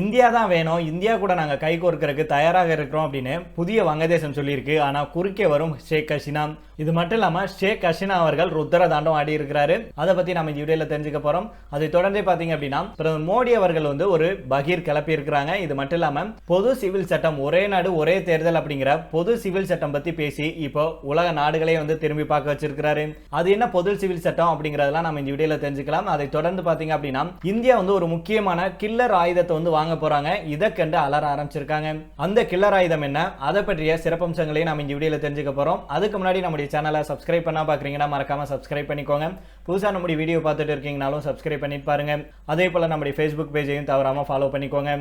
India தான் வேணும். India கூட நாங்கள் கை கோர்க்கறதுக்கு தயாராக இருக்கிறோம் அப்படின்னு புதிய வங்கதேசம் சொல்லியிருக்கு. ஆனால் குறுக்கே வரும் ஷேக் ஹசினா. இது மட்டும் இல்லாமல் ஷேக் ஹசினா அவர்கள் ருத்ர தாண்டம் ஆடி இருக்கிறாரு. அதை பற்றி நம்ம இந்த வீடியோவில் தெரிஞ்சுக்க போகிறோம் அதை தொடர்ந்து பார்த்தீங்க அப்படின்னா பிரதமர் மோடி அவர்கள் வந்து ஒரு பகீர் கிளப்பி இருக்கிறாங்க இது மட்டும் இல்லாமல் பொது சிவில் சட்டம் ஒரே நாடு ஒரே தேர்தல் அப்படிங்கிற பொது சிவில் சட்டம் பற்றி பேசி இப்போ உலக நாடுகளே வந்து திரும்பி பார்க்க வச்சிருக்கிறாரு. அது என்ன பொது சிவில் சட்டம் அப்படிங்கிறதெல்லாம் நம்ம இந்த வீடியோவில் தெரிஞ்சுக்கலாம். அதை தொடர்ந்து பார்த்தீங்க அப்படின்னா இந்தியா வந்து ஒரு முக்கியமான கில்லர் ஆயுதத்தை வந்து வாங்க போறாங்க. இதை கண்டு அலற ஆரம்பிச்சிருக்காங்க. அந்த கில்லர் ஆயுதம் என்ன? அதை பற்றிய சிறப்பம்சங்களையும் நம்ம இந்த வீடியோவில் தெரிஞ்சுக்க போறோம். அதுக்கு முன்னாடி நம்முடைய சேனலை சப்ஸ்கிரைப் பண்ணா பாக்குறீங்கன்னா மறக்காம சப்ஸ்கிரைப் பண்ணிக்கோங்க. புதுசாக நம்முடைய வீடியோ பார்த்துட்டு இருக்கீங்கனாலும் சப்ஸ்கிரைப் பண்ணிட்டு பாருங்க. அதே போல நம்முடைய ஃபேஸ்புக் பேஜையும் தவறாம ஃபாலோ பண்ணிக்கோங்க.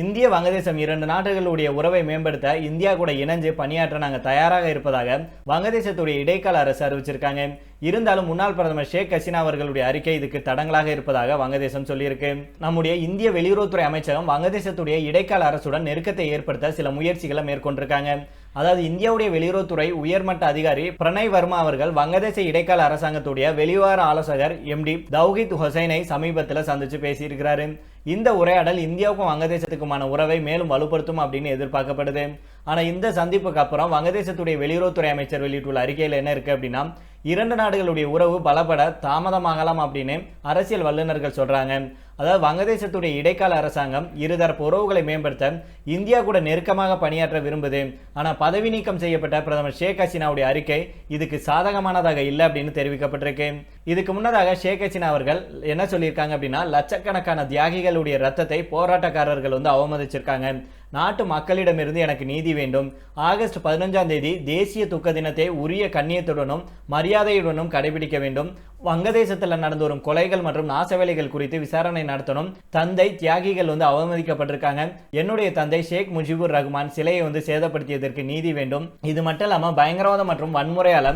இந்திய வங்கதேசம் இரண்டு நாடுகளுடைய உறவை மேம்படுத்த இந்தியா கூட இணைஞ்சு பணியாற்ற நாங்கள் தயாராக இருப்பதாக வங்கதேசத்துடைய இடைக்கால அரசு அறிவிச்சிருக்காங்க. இருந்தாலும் முன்னாள் பிரதமர் ஷேக் ஹசீனா அவர்களுடைய அறிக்கை இதுக்கு தடங்களாக இருப்பதாக வங்கதேசம் சொல்லியிருக்கு. நம்முடைய இந்திய வெளியுறவுத்துறை அமைச்சகம் வங்கதேசத்துடைய இடைக்கால அரசுடன் நெருக்கத்தை ஏற்படுத்த சில முயற்சிகளை மேற்கொண்டிருக்காங்க. அதாவது இந்தியாவுடைய வெளியுறவுத்துறை உயர்மட்ட அதிகாரி பிரணய் வர்மா அவர்கள் வங்கதேச இடைக்கால அரசாங்கத்துடைய வெளிவார ஆலோசகர் எம்டி தௌஹித் ஹொசைனை சமீபத்தில் சந்திச்சு பேசியிருக்கிறாரு. இந்த உரையாடல் இந்தியாவுக்கும் வங்கதேசத்துக்குமான உறவை மேலும் வலுப்படுத்தும் அப்படின்னு எதிர்பார்க்கப்படுது. ஆனால் இந்த சந்திப்புக்கு அப்புறம் வங்கதேசத்துடைய வெளியுறவுத்துறை அமைச்சர் வெளியிட்டுள்ள அறிக்கையில் என்ன இருக்குது அப்படின்னா இரண்டு நாடுகளுடைய உறவு பலப்பட தாமதமாகலாம் அப்படின்னு அரசியல் வல்லுநர்கள் சொல்கிறாங்க அதாவது வங்கதேசத்துடைய இடைக்கால அரசாங்கம் இருதரப்பு உறவுகளை மேம்படுத்த இந்தியா கூட நெருக்கமாக பணியாற்ற விரும்புது. ஆனால் பதவி நீக்கம் செய்யப்பட்ட பிரதமர் ஷேக் ஹசீனாவுடைய அறிக்கை இதுக்கு சாதகமானதாக இல்லை அப்படின்னு தெரிவிக்கப்பட்டிருக்கு. இதுக்கு முன்னதாக ஷேக் ஹசீனா அவர்கள் என்ன சொல்லியிருக்காங்க அப்படின்னா லட்சக்கணக்கான தியாகிகளுடைய ரத்தத்தை போராட்டக்காரர்கள் வந்து அவமதிச்சிருக்காங்க. நாட்டு மக்களிடமிருந்து எனக்கு நீதி வேண்டும். ஆகஸ்ட் பதினஞ்சாம் தேதி தேசிய துக்க தினத்தை உரிய கண்ணியத்துடனும் மரியாதையுடனும் கடைபிடிக்க வேண்டும். வங்கதேசத்தில் நடந்து வரும் கொலைகள் மற்றும் நாசவேலைகள் குறித்து விசாரணை நடத்தணும். தந்தை தியாகிகள் வந்து அவமதிக்கப்பட்டிருக்காங்க. என்னுடைய தந்தை ஷேக் முஜிபுர் ரஹ்மான் சிலையை வந்து சேதப்படுத்தியதற்கு நீதி வேண்டும். இது மட்டும் இல்லாமல் பயங்கரவாதம் மற்றும் வன்முறையால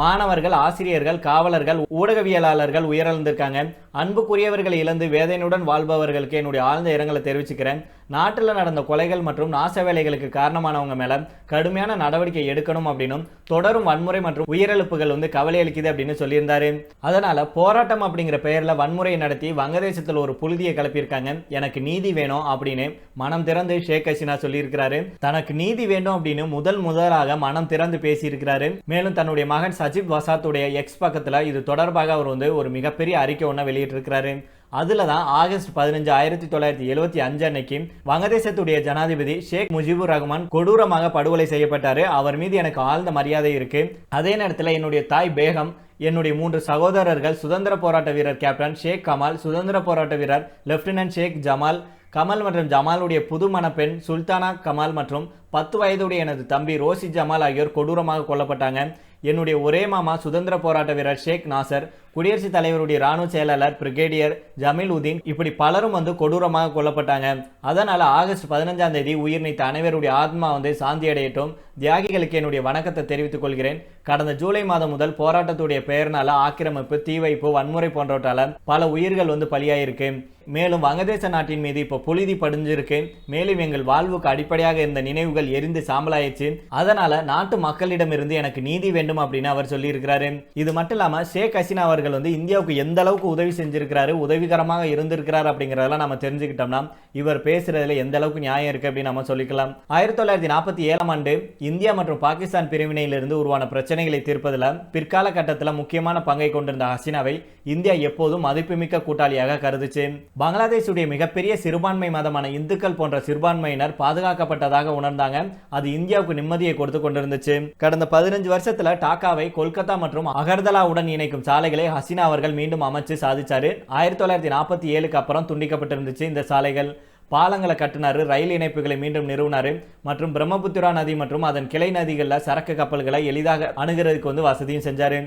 மாணவர்கள் ஆசிரியர்கள் காவலர்கள் ஊடகவியலாளர்கள் உயிரிழந்திருக்காங்க. அன்புக்குரியவர்களை இழந்து வேதனையுடன் வாழ்பவர்களுக்கு என்னுடைய ஆழ்ந்த இரங்கலை தெரிவிச்சுக்கிறேன். நாட்டில் நடந்த கொலைகள் மற்றும் நாச வேலைகளுக்கு காரணமானவங்க மேலே கடுமையான நடவடிக்கை எடுக்கணும் அப்படின்னும் தொடரும் வன்முறை மற்றும் உயிரிழப்புகள் வந்து கவலை அளிக்குது அப்படின்னு சொல்லியிருந்தாரு. அதனால போராட்டம் அப்படிங்கிற பெயரில் வன்முறையை நடத்தி வங்கதேசத்தில் ஒரு புழுதியை கிளப்பியிருக்காங்க. எனக்கு நீதி வேணும் அப்படின்னு மனம் திறந்து ஷேக் ஹசீனா சொல்லியிருக்கிறாரு. தனக்கு நீதி வேண்டும் அப்படின்னு முதல் முதலாக மனம் திறந்து பேசியிருக்கிறாரு. மேலும் தன்னுடைய மகன் சஜித் வசாத்துடைய எக்ஸ் பக்கத்தில் இது தொடர்பாக அவர் வந்து ஒரு மிகப்பெரிய அறிக்கை ஒன்றை வெளியிட்டிருக்கிறாரு. அதுல தான் ஆகஸ்ட் பதினஞ்சு ஆயிரத்தி தொள்ளாயிரத்தி எழுபத்தி அஞ்சு அன்னைக்கு வங்கதேசத்துடைய ஜனாதிபதி ஷேக் முஜிபுர் ரஹ்மான் கொடூரமாக படுகொலை செய்யப்பட்டாரு. அவர் மீது எனக்கு ஆழ்ந்த மரியாதை இருக்கு. அதே நேரத்தில் என்னுடைய தாய் பேகம் என்னுடைய மூன்று சகோதரர்கள் சுதந்திர போராட்ட வீரர் கேப்டன் ஷேக் கமால் சுதந்திர போராட்ட வீரர் லெப்டினன்ட் ஷேக் ஜமால் கமல் மற்றும் ஜமாலுடைய புது மணப்பெண் சுல்தானா கமால் மற்றும் பத்து வயதுடைய எனது தம்பி ரோசி ஜமால் ஆகியோர் கொடூரமாக கொல்லப்பட்டாங்க. என்னுடைய ஒரே மாமா சுதந்திர போராட்ட வீரர் ஷேக் நாசர் குடியரசுத் தலைவருடைய ராணுவ செயலாளர் பிரிகேடியர் ஜமீல் உதீன் இப்படி பலரும் வந்து கொடூரமாக கொல்லப்பட்டாங்க. அதனால ஆகஸ்ட் பதினஞ்சாம் தேதி உயிர் நீத்த அனைவருடைய ஆத்மா வந்து சாந்தி அடையட்டும் தியாகிகளுக்கு என்னுடைய வணக்கத்தை தெரிவித்துக் கொள்கிறேன். கடந்த ஜூலை மாதம் முதல் போராட்டத்துடைய பெயர்னால ஆக்கிரமிப்பு தீ வைப்பு வன்முறை போன்றவற்றால பல உயிர்கள் வந்து பலியாயிருக்கு. மேலும் வங்கதேச நாட்டின் மீது இப்போ புழுதி படிஞ்சிருக்கு. மேலும் எங்கள் வாழ்வுக்கு அடிப்படையாக இருந்த நினைவுகள் எரிந்து சாம்பலாயிடுச்சு. அதனால நாட்டு மக்களிடமிருந்து எனக்கு நீதி வேண்டும் அப்படின்னு அவர் சொல்லியிருக்கிறாரு. இது மட்டும் இல்லாம ஷேக் ஹசீனா அவர்கள் வந்து இந்தியாவுக்கு எந்த அளவுக்கு உதவி செஞ்சிருக்கிறாரு உதவிகரமாக இருந்திருக்கிறார் அப்படிங்கிறதெல்லாம் நம்ம தெரிஞ்சுக்கிட்டோம்னா இவர் பேசுறதுல எந்த அளவுக்கு நியாயம் இருக்கு அப்படின்னு நம்ம சொல்லிக்கலாம். ஆயிரத்தி தொள்ளாயிரத்தி நாற்பத்தி ஏழாம் ஆண்டு இந்தியா மற்றும் பாகிஸ்தான் பிரிவினையிலிருந்து உருவான பிரச்சனைகளை தீர்ப்பதில் பிற்கால கட்டத்தில் முக்கியமான பங்கை கொண்டிருந்த ஹசினாவை இந்தியா எப்போதும் மதிப்புமிக்க கூட்டாளியாக கருதுச்சு. பங்களாதேஷுடைய மிகப்பெரிய சிறுபான்மை மதமான இந்துக்கள் போன்ற சிறுபான்மையினர் பாதுகாக்கப்பட்டதாக உணர்ந்தாங்க. அது இந்தியாவுக்கு நிம்மதியை கொடுத்து கொண்டிருந்துச்சு. கடந்த பதினஞ்சு வருஷத்துல டாக்காவை கொல்கத்தா மற்றும் அகர்தலாவுடன் இணைக்கும் சாலைகளை ஹசீனா அவர்கள் மீண்டும் அமைச்சு சாதிச்சாரு. ஆயிரத்தி தொள்ளாயிரத்தி நாற்பத்தி ஏழுக்கு அப்புறம் துண்டிக்கப்பட்டிருந்துச்சு இந்த சாலைகள். பாலங்களை கட்டினாரு ரயில் இணைப்புகளை மீண்டும் நிறுவினாரு. மற்றும் பிரம்மபுத்திரா நதி மற்றும் அதன் கிளை நதிகளில் சரக்கு கப்பல்களை எளிதாக அணுகிறதுக்கு வந்து வசதியும் செஞ்சாரு.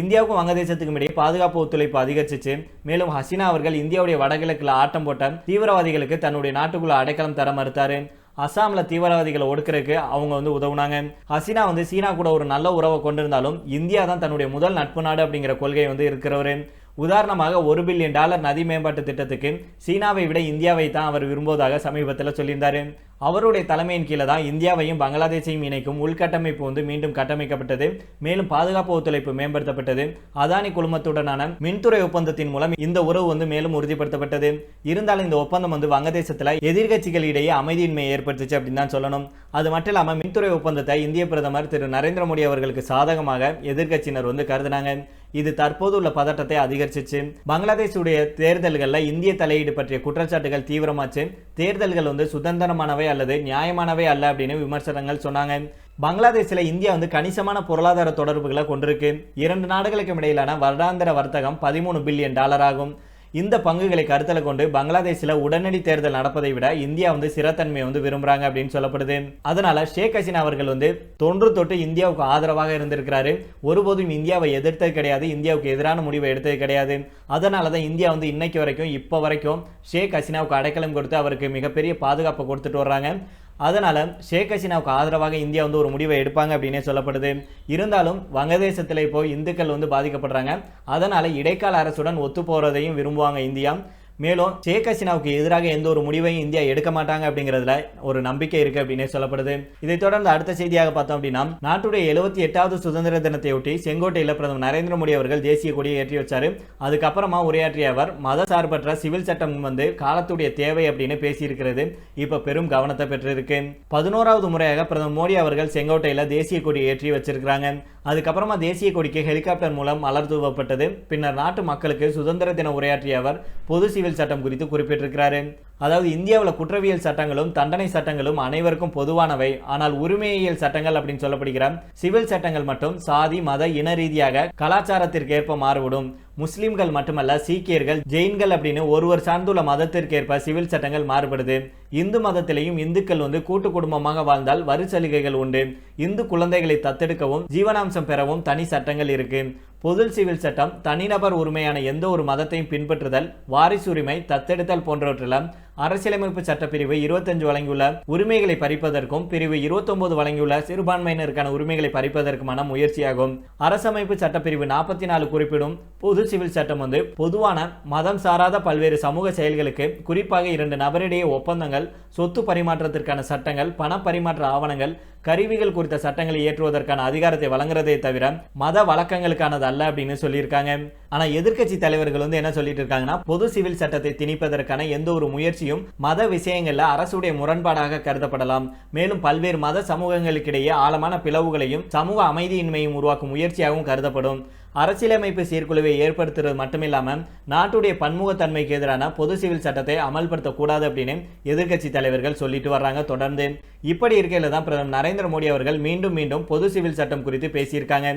இந்தியாவுக்கும் வங்கதேசத்துக்கும் இடையே பாதுகாப்பு ஒத்துழைப்பு அதிகரிச்சிச்சு. மேலும் ஹசீனா அவர்கள் இந்தியாவுடைய வடகிழக்கில் ஆட்டம் போட்ட தீவிரவாதிகளுக்கு தன்னுடைய நாட்டுக்குள்ள அடைக்கலம் தர மறுத்தாரு. அசாமில் தீவிரவாதிகளை ஒடுக்கிறதுக்கு அவங்க வந்து உதவுனாங்க. ஹசீனா வந்து சீனா கூட ஒரு நல்ல உறவை கொண்டிருந்தாலும் இந்தியா தான் தன்னுடைய முதல் நட்பு நாடு அப்படிங்கிற கொள்கை வந்து இருக்கிறவரு. உதாரணமாக ஒரு பில்லியன் டாலர் நதி மேம்பாட்டு திட்டத்துக்கு சீனாவை விட இந்தியாவை தான் அவர் விரும்புவதாக சமீபத்தில் சொல்லியிருந்தார். அவருடைய தலைமையின் கீழே தான் இந்தியாவையும் பங்களாதேஷையும் இணைக்கும் உள்கட்டமைப்பு வந்து மீண்டும் கட்டமைக்கப்பட்டது. மேலும் பாதுகாப்பு ஒத்துழைப்பு மேம்படுத்தப்பட்டது. அதானி குழுமத்துடனான மின்துறை ஒப்பந்தத்தின் மூலம் இந்த உறவு வந்து மேலும் உறுதிப்படுத்தப்பட்டது. இருந்தாலும் இந்த ஒப்பந்தம் வந்து வங்கதேசத்தில் எதிர்கட்சிகளிடையே அமைதியின்மையை ஏற்படுத்துச்சு அப்படின்னு தான் சொல்லணும். அது மட்டும் இல்லாமல் மின்துறை ஒப்பந்தத்தை இந்திய பிரதமர் திரு நரேந்திர மோடி அவர்களுக்கு சாதகமாக எதிர்க்கட்சியினர் வந்து கருதினாங்க. இது தற்போது உள்ள பதட்டத்தை அதிகரிச்சிச்சு. பங்களாதேஷுடைய தேர்தல்களில் இந்திய தலையீடு பற்றிய குற்றச்சாட்டுகள் தீவிரமாச்சு. தேர்தல்கள் வந்து சுதந்திரமானவை அல்லது நியாயமானவை அல்ல அப்படின்னு விமர்சனங்கள் சொன்னாங்க. பங்களாதேஷில் இந்தியா வந்து கணிசமான பொருளாதார தொடர்புகளை கொண்டிருக்கு. இரண்டு நாடுகளுக்கும் இடையிலான வருடாந்திர வர்த்தகம் பதிமூணு பில்லியன் டாலர் ஆகும். இந்த பங்குகளை கருத்தில் கொண்டு பங்களாதேஷில் உடனடி தேர்தல் நடப்பதை விட இந்தியா வந்து சிறத்தன்மையை வந்து விரும்புகிறாங்க அப்படின்னு சொல்லப்படுது. அதனால ஷேக் ஹசீனா அவர்கள் வந்து தொன்று தொட்டு இந்தியாவுக்கு ஆதரவாக இருந்திருக்கிறாரு. ஒருபோதும் இந்தியாவை எதிர்த்தது கிடையாது. இந்தியாவுக்கு எதிரான முடிவை எடுத்தது கிடையாது. அதனால தான் இந்தியா வந்து இன்னைக்கு வரைக்கும் இப்போ வரைக்கும் ஷேக் ஹசீனாவுக்கு அடைக்கலம் கொடுத்து அவருக்கு மிகப்பெரிய பாதுகாப்பை கொடுத்துட்டு வர்றாங்க. அதனால் ஷேக் ஹசீனாவுக்கு ஆதரவாக இந்தியா வந்து ஒரு முடிவை எடுப்பாங்க அப்படின்னே சொல்லப்படுது. இருந்தாலும் வங்கதேசத்தில் இப்போ இந்துக்கள் வந்து பாதிக்கப்படுறாங்க. அதனால் இடைக்கால அரசுடன் ஒத்து போகிறதையும் விரும்புவாங்க இந்தியா. மேலும் ஷேக் ஹசீனாவுக்கு எதிராக எந்த ஒரு முடிவையும் இந்தியா எடுக்க மாட்டாங்க அப்படிங்கிறதுல ஒரு நம்பிக்கை இருக்கு அப்படின்னே சொல்லப்படுது. இதை தொடர்ந்து அடுத்த செய்தியாக பார்த்தோம் அப்படின்னா நாட்டுடைய எழுபத்தி எட்டாவது சுதந்திர தினத்தையொட்டி செங்கோட்டையில் பிரதமர் நரேந்திர மோடி அவர்கள் தேசிய கொடியை ஏற்றி வச்சாரு. அதுக்கப்புறமா உரையாற்றிய அவர் மத சார்பற்ற சிவில் சட்டம் வந்து காலத்துடைய தேவை அப்படின்னு பேசியிருக்கிறது. இப்ப பெரும் கவனத்தை பெற்றிருக்கு. பதினோராவது முறையாக பிரதமர் மோடி அவர்கள் செங்கோட்டையில் தேசிய கொடியை ஏற்றி வச்சிருக்கிறாங்க. அதுக்கப்புறமா தேசிய கொடிக்கு ஹெலிகாப்டர் மூலம் மலர் தூவப்பட்டது. பின்னர் நாட்டு மக்களுக்கு சுதந்திர தின உரையாற்றிய அவர் பொது சிவில் சட்டம் குறித்து குறிப்பிட்டிருக்கிறாரு. அதாவது இந்தியாவில் குற்றவியல் சட்டங்களும் தண்டனை சட்டங்களும் அனைவருக்கும் பொதுவானவை. ஆனால் உரிமையியல் சட்டங்கள் அப்படின்னு சொல்லப்படுகிற சிவில் சட்டங்கள் மட்டும் சாதி மத இன ரீதியாக கலாச்சாரத்திற்கு ஏற்ப மாறுபடும். முஸ்லிம்கள் மட்டுமல்ல சீக்கியர்கள் ஜெயின்கள் அப்படின்னு ஒருவர் சார்ந்துள்ள மதத்திற்கேற்ப சிவில் சட்டங்கள் மாறுபடுது. இந்து மதத்திலையும் இந்துக்கள் வந்து கூட்டு குடும்பமாக வாழ்ந்தால் வரி சலுகைகள் உண்டு. இந்து குழந்தைகளை தத்தெடுக்கவும் ஜீவனாம்சம் பெறவும் தனி சட்டங்கள் இருக்கு. பொது சிவில் சட்டம் தனிநபர் உரிமையான எந்த ஒரு மதத்தையும் பின்பற்றுதல் வாரிசுரிமை தத்தெடுத்தல் போன்றவற்றெல்லாம் அரசியலமைப்பு சட்டப்பிரிவு இருபத்தஞ்சு வழங்கியுள்ள உரிமைகளை பறிப்பதற்கும் பிரிவு இருபத்தொன்பது வழங்கியுள்ள சிறுபான்மையினருக்கான உரிமைகளை பறிப்பதற்குமான முயற்சியாகும். அரசமைப்பு சட்டப்பிரிவு நாற்பத்தி நாலு குறிப்பிடும் பொது சிவில் சட்டம் வந்து பொதுவான மதம் சாராத பல்வேறு சமூக செயல்களுக்கு குறிப்பாக இரண்டு நபரிடையே ஒப்பந்தங்கள் சொத்து பரிமாற்றத்திற்கான சட்டங்கள் பண பரிமாற்ற ஆவணங்கள் கருவிகள் குறித்த சட்டங்களை இயற்றுவதற்கான அதிகாரத்தை வழங்குறதே தவிர மத வழக்கங்களுக்கானது அல்ல அப்படின்னு சொல்லியிருக்காங்க. ஆனா எதிர்க்கட்சி தலைவர்கள் வந்து என்ன சொல்லிட்டு இருக்காங்கன்னா பொது சிவில் சட்டத்தை திணிப்பதற்கான எந்த ஒரு முயற்சியும் மத விஷயங்கள்ல அரசுடைய முரண்பாடாக கருதப்படலாம். மேலும் பல்வேறு மத சமூகங்களுக்கிடையே ஆழமான பிளவுகளையும் சமூக அமைதியின்மையும் உருவாக்கும் முயற்சியாகவும் கருதப்படும். அரசியலமைப்பு சீர்குழுவை ஏற்படுத்துறது மட்டுமில்லாமல் நாட்டுடைய பன்முகத்தன்மைக்கு எதிரான பொது சிவில் சட்டத்தை அமல்படுத்தக்கூடாது அப்படின்னு எதிர்க்கட்சி தலைவர்கள் சொல்லிட்டு வர்றாங்க. தொடர்ந்து இப்படி இருக்கையில் தான் பிரதமர் நரேந்திர மோடி அவர்கள் மீண்டும் மீண்டும் பொது சிவில் சட்டம் குறித்து பேசியிருக்காங்க.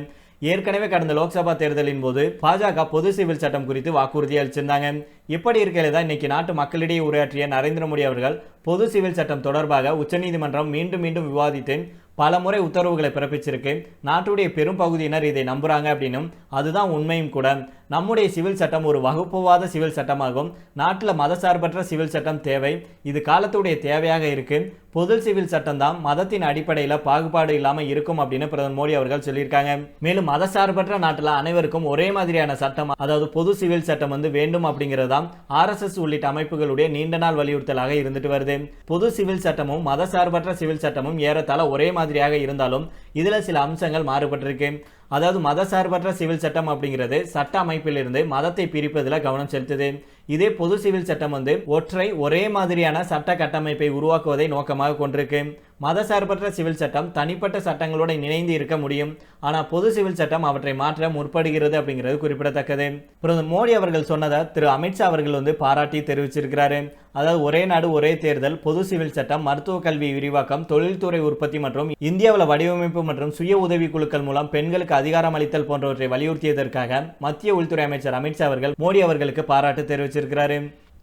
ஏற்கனவே கடந்த லோக்சபா தேர்தலின் போது பாஜக பொது சிவில் சட்டம் குறித்து வாக்குறுதி அளிச்சிருந்தாங்க. இப்படி இருக்கையில் தான் இன்னைக்கு நாட்டு மக்களிடையே உரையாற்றிய நரேந்திர மோடி அவர்கள் பொது சிவில் சட்டம் தொடர்பாக உச்சநீதிமன்றம் மீண்டும் மீண்டும் விவாதித்து பல முறை உத்தரவுகளை பிறப்பிச்சிருக்கு. நாட்டுடைய பெரும் பகுதியினர் இதை நம்புறாங்க அப்படின்னும் அதுதான் உண்மையும் கூட. நம்முடைய சிவில் சட்டம் ஒரு வகுப்புவாத சிவில் சட்டமாகும். நாட்டில் மதசார்பற்ற சிவில் சட்டம் தேவை. இது காலத்துடைய தேவையாக இருக்கு. பொது சிவில் சட்டம் தான் மதத்தின் அடிப்படையில் பாகுபாடு இல்லாமல் இருக்கும் அப்படின்னு பிரதமர் மோடி அவர்கள் சொல்லியிருக்காங்க. மேலும் மதசார்பற்ற நாட்டில் அனைவருக்கும் ஒரே மாதிரியான சட்டம் அதாவது பொது சிவில் சட்டம் வந்து வேண்டும் அப்படிங்கிறது தான் ஆர்எஸ்எஸ் உள்ளிட்ட அமைப்புகளுடைய நீண்ட நாள் வலியுறுத்தலாக இருந்துட்டு வருது. பொது சிவில் சட்டமும் மதசார்பற்ற சிவில் சட்டமும் ஏறத்தாழ ஒரே மாதிரியாக இருந்தாலும் இதில் சில அம்சங்கள் மாறுபட்டிருக்கு. அதாவது மதசார்பற்ற சிவில் சட்டம் அப்படிங்கிறது சட்ட அமைப்பிலிருந்து மதத்தை பிரிப்பதில் கவனம் செலுத்துது. இதே பொது சிவில் சட்டம் வந்து ஒற்றை ஒரே மாதிரியான சட்ட கட்டமைப்பை உருவாக்குவதை நோக்கமாக கொண்டிருக்கு. மதசார்பற்ற சிவில் சட்டம் தனிப்பட்ட சட்டங்களோட இணைந்து இருக்க முடியும். ஆனால் பொது சிவில் சட்டம் அவற்றை மாற்ற முற்படுகிறது அப்படிங்கிறது குறிப்பிடத்தக்கது. பிரதமர் மோடி அவர்கள் சொன்னதை திரு. அமித்ஷா அவர்கள் வந்து பாராட்டி தெரிவிச்சிருக்கிறாரு. அதாவது ஒரே நாடு ஒரே தேர்தல் பொது சிவில் சட்டம் மருத்துவ கல்வி விரிவாக்கம் தொழில்துறை உற்பத்தி மற்றும் இந்தியாவில் வடிவமைப்பு மற்றும் சுய உதவி குழுக்கள் மூலம் பெண்களுக்கு அதிகாரம் அளித்தல் போன்றவற்றை வலியுறுத்தியதற்காக மத்திய உள்துறை அமைச்சர் அமித்ஷா அவர்கள் மோடி அவர்களுக்கு பாராட்டு தெரிவிச்சிருக்கிறாரு.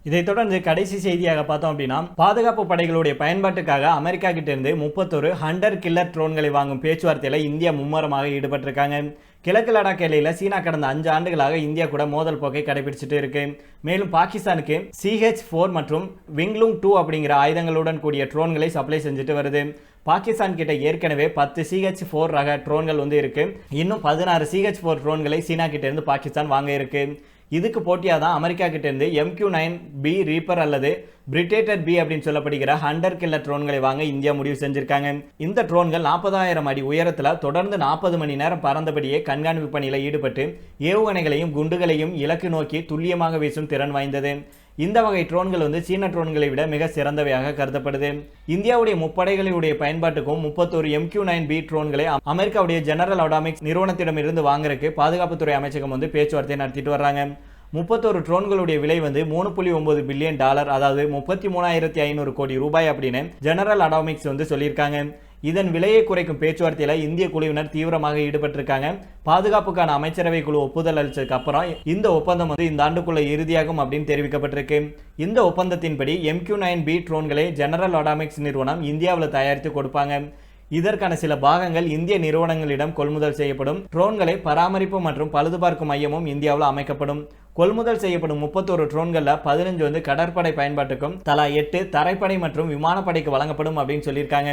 இதைத் தொடர்ந்து கடைசி செய்தியாக பார்த்தோம் அப்படின்னா பாதுகாப்பு படைகளுடைய பயன்பாட்டுக்காக அமெரிக்கா கிட்ட இருந்து முப்பத்தொரு ஹண்டர் கில்லர் ட்ரோன்களை வாங்கும் பேச்சுவார்த்தையில இந்தியா மும்முரமாக ஈடுபட்டிருக்காங்க. கிழக்கு லடாக் எல்லையில் சீனா கடந்த அஞ்சு ஆண்டுகளாக இந்தியா கூட மோதல் போக்கை கடைபிடிச்சிட்டு இருக்கு. மேலும் பாகிஸ்தானுக்கு சிஹெச் ஃபோர் மற்றும் விங்லுங் டூ அப்படிங்கிற ஆயுதங்களுடன் கூடிய ட்ரோன்களை சப்ளை செஞ்சுட்டு வருது. பாகிஸ்தான் கிட்ட ஏற்கனவே பத்து சிஹெச் ஃபோர் ரக ட்ரோன்கள் வந்து இருக்கு. இன்னும் பதினாறு சிஹெச் ஃபோர் ட்ரோன்களை சீனா கிட்ட இருந்து பாகிஸ்தான் வாங்க இருக்கு. இதுக்கு போட்டியாக தான் அமெரிக்கா கிட்டேருந்து எம்கியூ நைன் பி ரீப்பர் அல்லது பிரிட்டேட்டர் பி அப்படின்னு சொல்லப்படுகிற ஹண்டர் கில்லர் ட்ரோன்களை வாங்க இந்தியா முடிவு செஞ்சிருக்காங்க. இந்த ட்ரோன்கள் நாற்பதாயிரம் அடி உயரத்தில் தொடர்ந்து நாற்பது மணி நேரம் பறந்தபடியே கண்காணிப்பு பணியில் ஈடுபட்டு ஏவுகணைகளையும் குண்டுகளையும் இலக்கு நோக்கி துல்லியமாக வீசும் திறன் வாய்ந்தது. இந்த வகை ட்ரோன்கள் வந்து சீன ட்ரோன்களை விட மிக சிறந்தவையாக கருதப்படுது. இந்தியாவுடைய முப்படைகளுடைய பயன்பாட்டுக்கும் முப்பத்தோரு எம்கியூ நைன் பி ட்ரோன்களை அமெரிக்காவுடைய ஜெனரல் அடாமிக்ஸ் நிறுவனத்திடம் இருந்து வாங்குறதுக்கு பாதுகாப்புத்துறை அமைச்சகம் வந்து பேச்சுவார்த்தை நடத்திட்டு வர்றாங்க. முப்பத்தோரு ட்ரோன்களுடைய விலை வந்து மூணு புள்ளி ஒன்பது பில்லியன் டாலர் அதாவது முப்பத்தி மூணாயிரத்தி ஐநூறு கோடி ரூபாய் அப்படின்னு ஜெனரல் அடாமிக்ஸ் வந்து சொல்லியிருக்காங்க. இதன் விலையை குறைக்கும் பேச்சுவார்த்தையில் இந்திய குழுவினர் தீவிரமாக ஈடுபட்டிருக்காங்க. பாதுகாப்புக்கான அமைச்சரவை குழு ஒப்புதல் அளிச்சதுக்கு அப்புறம் இந்த ஒப்பந்தம் வந்து இந்த ஆண்டுக்குள்ள இறுதியாகும் அப்படின்னு தெரிவிக்கப்பட்டிருக்கு. இந்த ஒப்பந்தத்தின்படி எம்கியூ நைன் பி ட்ரோன்களை ஜெனரல் அடாமிக்ஸ் நிறுவனம் இந்தியாவில் தயாரித்து கொடுப்பாங்க. இதற்கான சில பாகங்கள் இந்திய நிறுவனங்களிடம் கொள்முதல் செய்யப்படும். ட்ரோன்களை பராமரிப்பு மற்றும் பழுதுபார்க்கும் மையமும் இந்தியாவில் அமைக்கப்படும். கொள்முதல் செய்யப்படும் முப்பத்தோரு ட்ரோன்களில் பதினஞ்சு வந்து கடற்படை பயன்பாட்டுக்கும் தலா எட்டு தரைப்படை மற்றும் விமானப்படைக்கு வழங்கப்படும் அப்படின்னு சொல்லியிருக்காங்க.